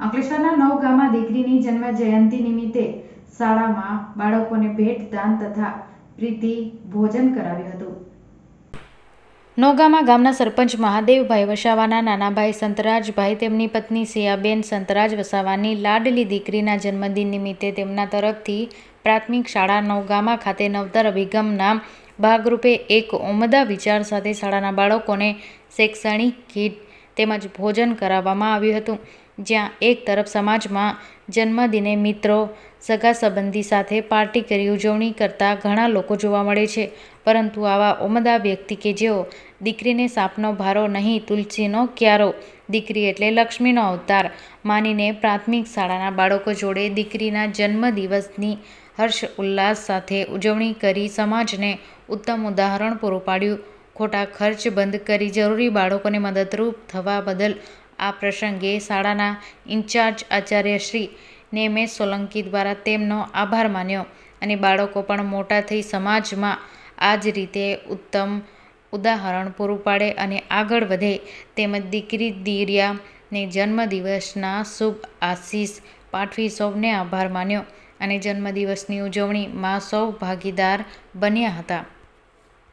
અંકલેશ્વરના નવગામમાં દીકરીની જન્મ જયંતિ નિમિત્તે શાળામાં બાળકોને ભેટ, દાન તથા પ્રીતિ ભોજન કરાવ્યું હતું. નોગામા ગામના સરપંચ મહાદેવભાઈ વસાવાના નાનાભાઈ સંતરાજભાઈ, તેમની પત્ની સિયાબેન સંતરાજ વસાવાની લાડલી દીકરીના જન્મદિન નિમિત્તે તેમના તરફથી પ્રાથમિક શાળા નવગામા ખાતે નવતર અભિગમના ભાગરૂપે એક ઉમદા વિચાર સાથે શાળાના બાળકોને શૈક્ષણિક કીટ તેમજ ભોજન કરાવવામાં આવ્યું હતું. જ્યાં એક તરફ સમાજમાં જન્મદિને મિત્રો, સગા સંબંધી સાથે પાર્ટી કરી ઉજવણી કરતા ઘણા લોકો જોવા મળે છે. પરંતુ આવા ઉમદા વ્યક્તિ કે જેઓ દીકરીને સાપનો ભારો નહીં, તુલસીનો ક્યારો, દીકરી એટલે લક્ષ્મીનો અવતાર માનીને પ્રાથમિક શાળાના બાળકો જોડે દીકરીના જન્મદિવસની હર્ષ ઉલ્લાસ સાથે ઉજવણી કરી સમાજને ઉત્તમ ઉદાહરણ પૂરું પાડ્યું. ખોટા ખર્ચ બંધ કરી જરૂરી બાળકોને મદદરૂપ થવા બદલ આ પ્રસંગે શાળાના ઇન્ચાર્જ આચાર્ય શ્રી નેમેશ સોલંકી દ્વારા તેમનો આભાર માન્યો અને બાળકો પણ મોટા થઈ સમાજમાં આ જ રીતે ઉત્તમ ઉદાહરણ પૂરું પાડે અને આગળ વધે તેમજ દીકરી દિરિયાને જન્મદિવસના શુભ આશીષ પાઠવી સૌને આભાર માન્યો અને જન્મદિવસની ઉજવણીમાં સૌ ભાગીદાર બન્યા હતા.